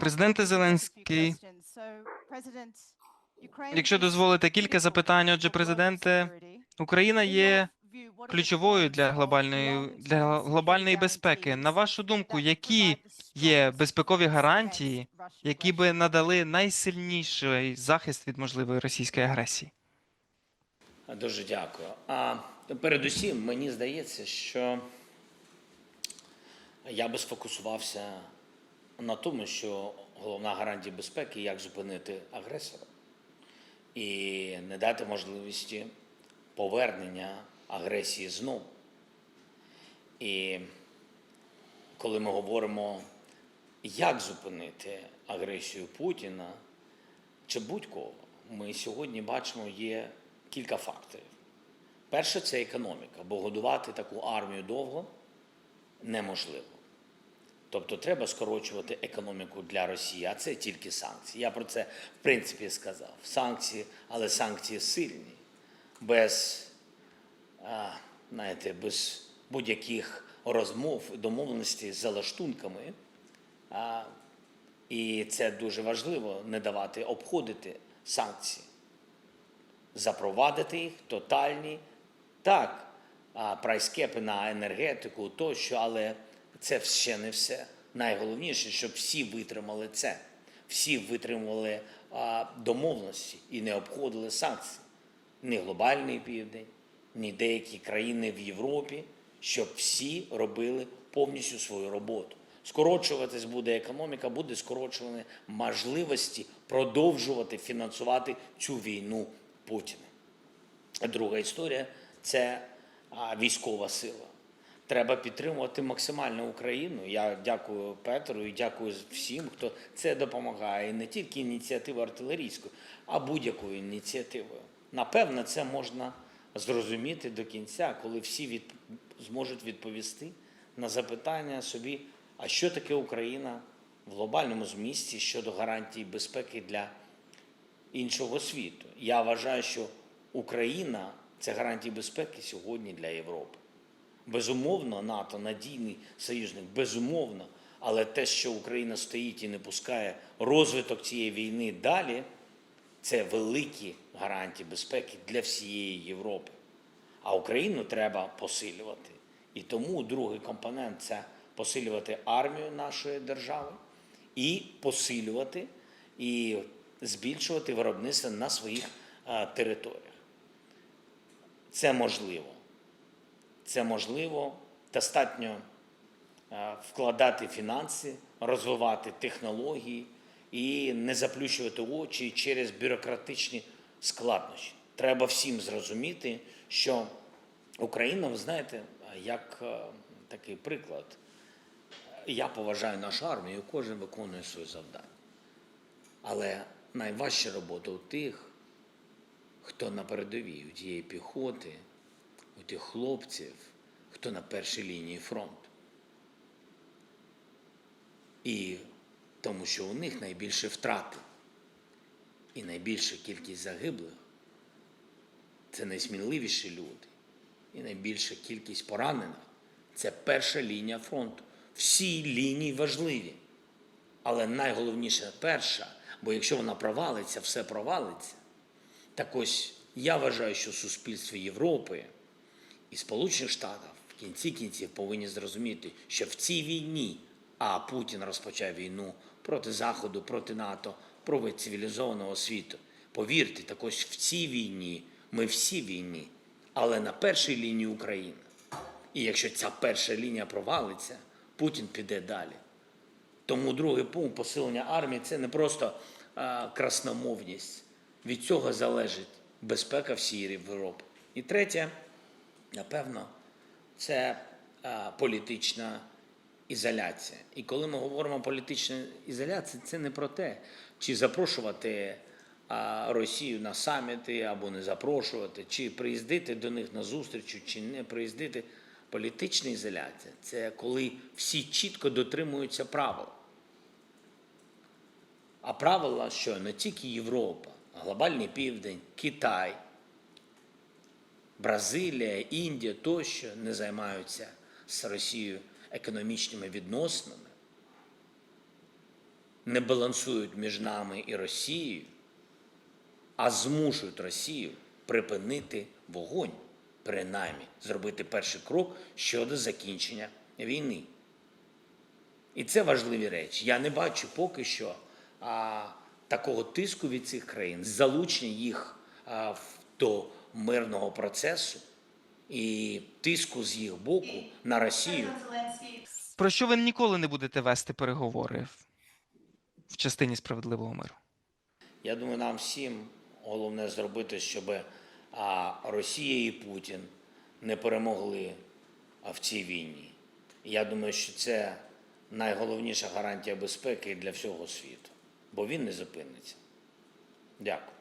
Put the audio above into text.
Президенте Зеленський, якщо дозволите кілька запитань, отже, президенте, Україна є ключовою для глобальної для глобальної безпеки. На вашу думку, які є безпекові гарантії, які би надали найсильніший захист від можливої російської агресії? Дуже дякую. А передусім, мені здається, що я би сфокусувався на тому, що головна гарантія безпеки як зупинити агресора і не дати можливості повернення агресії знову. І коли ми говоримо, як зупинити агресію Путіна чи будь-кого, ми сьогодні бачимо є кілька факторів. Перше це економіка, бо годувати таку армію довго неможливо. Тобто треба скорочувати економіку для Росії, а це тільки санкції. Я про це в принципі сказав. Санкції, але санкції сильні, без, а, знаєте, без будь-яких розмов, домовленостей з залаштунками. А, і це дуже важливо не давати обходити санкції запровадити їх тотальні, так, прайскепи на енергетику тощо, але це ще не все. Найголовніше, щоб всі витримали це, всі витримали а, домовленості і не обходили санкції. Ні глобальний південь, ні деякі країни в Європі, щоб всі робили повністю свою роботу. Скорочуватись буде економіка, буде скорочувані можливості продовжувати фінансувати цю війну Путіна. Друга історія це військова сила. Треба підтримувати максимально Україну. Я дякую Петру і дякую всім, хто це допомагає. Не тільки ініціативою артилерійською, а будь-якою ініціативою. Напевно, це можна зрозуміти до кінця, коли всі від... зможуть відповісти на запитання собі, а що таке Україна в глобальному змісті щодо гарантій безпеки для іншого світу. Я вважаю, що Україна це гарантії безпеки сьогодні для Європи. Безумовно, НАТО надійний союзник, безумовно. Але те, що Україна стоїть і не пускає розвиток цієї війни далі, це великі гарантії безпеки для всієї Європи. А Україну треба посилювати. І тому другий компонент це посилювати армію нашої держави і посилювати і збільшувати виробництво на своїх а, територіях. Це можливо. Це можливо достатньо вкладати фінанси, розвивати технології і не заплющувати очі через бюрократичні складнощі. Треба всім зрозуміти, що Україна, ви знаєте, як е, такий приклад, я поважаю нашу армію, кожен виконує своє завдання. Але найважча робота у тих, хто на передовій, у тієї піхоти, у тих хлопців, хто на першій лінії фронту. І тому що у них найбільше втрати і найбільша кількість загиблих це найсміливіші люди і найбільша кількість поранених це перша лінія фронту. Всі лінії важливі. Але найголовніше перша, бо якщо вона провалиться, все провалиться. Так ось я вважаю, що суспільство Європи і Сполучених Штатів в кінці кінців повинні зрозуміти, що в цій війні, а Путін розпочав війну проти Заходу, проти НАТО, проти цивілізованого світу. Повірте, так ось в цій війні ми всі війні, але на першій лінії Україна. І якщо ця перша лінія провалиться, Путін піде далі. Тому другий пункт посилення армії це не просто а, красномовність. Від цього залежить безпека всієї Європи. І третє, напевно, це а, політична ізоляція. І коли ми говоримо політична ізоляція, це не про те, чи запрошувати а, Росію на саміти або не запрошувати, чи приїздити до них на зустріч, чи не приїздити. Політична ізоляція це коли всі чітко дотримуються правил. А правила, що не тільки Європа, а глобальний південь, Китай, Бразилія, Індія тощо не займаються з Росією економічними відносинами. не балансують між нами і Росією, а змушують Росію припинити вогонь, принаймні зробити перший крок щодо закінчення війни. І це важливі речі. Я не бачу поки що а, такого тиску від цих країн, залучення їх а, в- до мирного процесу і тиску з їх боку на Росію. Про що ви ніколи не будете вести переговори в- частині справедливого миру? Я думаю, нам всім головне зробити, щоб а, Росія і Путін не перемогли в цій війні. Я думаю, що це найголовніша гарантія безпеки для всього світу, бо він не зупиниться. Дякую.